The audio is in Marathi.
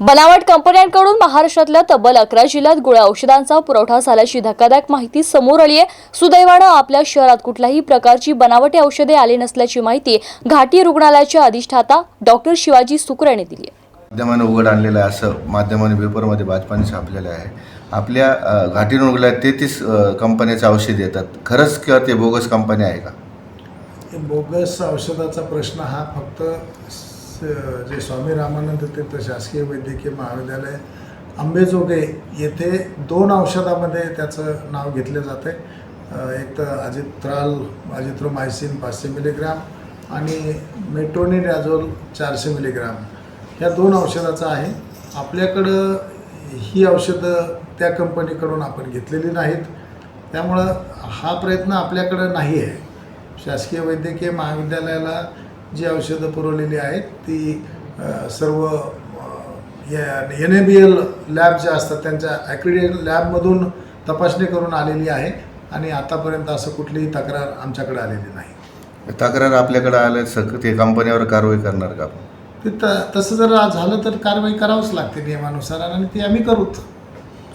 बनावट कंपन्यांकडून महाराष्ट्रातल्या तब्बल अकरा जिल्ह्यात गोळ्या औषधांचा पुरवठा झाल्याची धक्कादायक माहिती समोर आली आहे. सुदैवानं आपल्या शहरात कुठल्याही प्रकारची बनावटी औषधे आली नसल्याची माहिती घाटी रुग्णालयाच्या अधिष्ठाता डॉक्टर शिवाजी सुकर यांनी दिली आहे. माध्यमाने उघड आणलेलं आहे असं माध्यमाने पेपरमध्ये बातम्याने छापलेलं आहे. आपल्या घाटी रुग्णालयात तेहतीस कंपन्याचे औषध येतात. खरंच किंवा ते बोगस कंपनी आहे का? हे बोगस औषधाचा प्रश्न हा फक्त जे स्वामी रामानंद तीर्थ शासकीय वैद्यकीय महाविद्यालय आंबेजोगे येथे दोन औषधामध्ये त्याचं नाव घेतलं जातं आहे एक तर अजित्राल अजिथ्रोमायसिन पाचशे मिलीग्राम आणि मेट्रोनिडॅझोल चारशे मिलीग्राम. ह्या दोन औषधाचं आहे. आपल्याकडं ही औषधं त्या कंपनीकडून आपण घेतलेली नाहीत. त्यामुळं हा प्रयत्न आपल्याकडं नाही आहे शासकीय वैद्यकीय महाविद्यालयाला जी औषधं पुरवलेली आहेत ती सर्व N A B L lab ज्या असतात त्यांच्या ॲक्रिडेट लॅबमधून तपासणी करून आलेली आहे आणि आतापर्यंत असं कुठलीही तक्रार आमच्याकडे आलेली नाही. तक्रार आपल्याकडे आलं सक ते कंपनीवर कारवाई करणार का आपण? ते त तसं जर झालं तर कारवाई करावंच लागते नियमानुसार आणि ती आम्ही करूत